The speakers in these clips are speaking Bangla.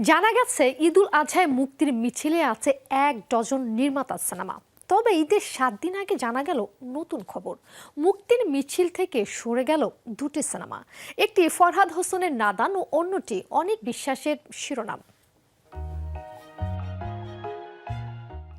জানা গেছে, ঈদুল আজহায় মুক্তির মিছিলে আছে এক ডজন নির্মাতা সিনেমা। তবে ঈদের সাত দিন আগে জানা গেল নতুন খবর। মুক্তির মিছিল থেকে সরে গেল দুটি সিনেমা। একটি ফরহাদ হোসেনের নাদান ও অন্যটি অনেক বিশ্বাসের শিরোনাম।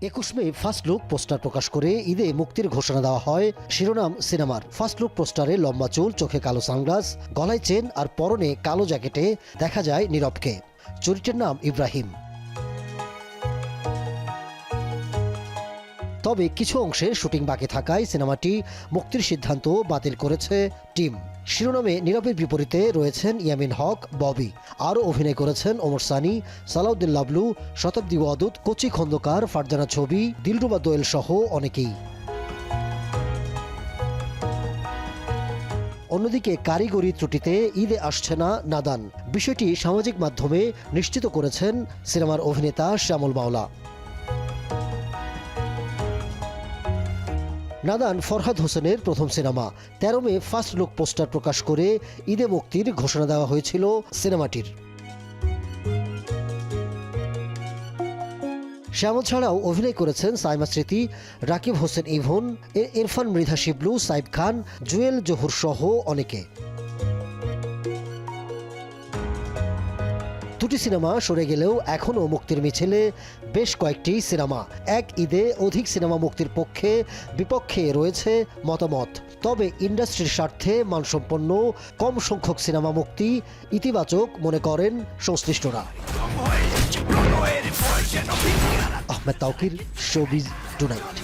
একুশ মে ফার্স্ট লুক পোস্টার প্রকাশ করে ঈদে মুক্তির ঘোষণা দেওয়া হয়। শিরোনাম সিনেমার। ফার্স্ট লুক পোস্টারে লম্বা চুল, চোখে কালো সানগ্লাস, গলায় চেন আর পরনে কালো জ্যাকেটে দেখা যায় নীরবকে। চরিত্রের নাম ইব্রাহিম। তবে কিছু অংশে শুটিং বাকি থাকায় সিনেমাটি মুক্তির সিদ্ধান্ত বাতিল করেছে টিম। শিরোনামে নীরবের বিপরীতে রয়েছেন ইয়ামিন হক, ববি। আরও অভিনয় করেছেন ওমর সানি, সালাউদ্দিন লাবলু, শতাব্দী ওয়াদুদ, কোচি খন্দকার ফারজানা ছবি, দিলরুবা দোয়েল সহ অনেকেই। অন্যদিকে কারিগরি ত্রুটিতে ঈদে আসছে না নাদান। বিষয়টি সামাজিক মাধ্যমে নিশ্চিত করেছেন সিনেমার অভিনেতা শ্যামল বাওলা নাদান ফরহাদ হোসেনের প্রথম সিনেমা। তেরো মে ফার্স্ট লুক পোস্টার প্রকাশ করে ঈদে মুক্তির ঘোষণা দেওয়া হয়েছিল সিনেমাটির। শ্যামল ছাড়াও অভিনয় করেছেন সাইমা স্মৃতি, রাকিব হোসেন ইভন ইরফান মৃধা শিবলু, সাইব খান, জুয়েল জহুর সহ অনেকে। দুটি সিনেমা সরে গেলেও এখনও মুক্তির মিছিলে বেশ কয়েকটি সিনেমা। এক ঈদে অধিক সিনেমা মুক্তির পক্ষে বিপক্ষে রয়েছে মতামত। তবে ইন্ডাস্ট্রির স্বার্থে মানসম্পন্ন কম সংখ্যক সিনেমা মুক্তি ইতিবাচক মনে করেন সংশ্লিষ্টরা। Ahmed Taukir showbiz tonight.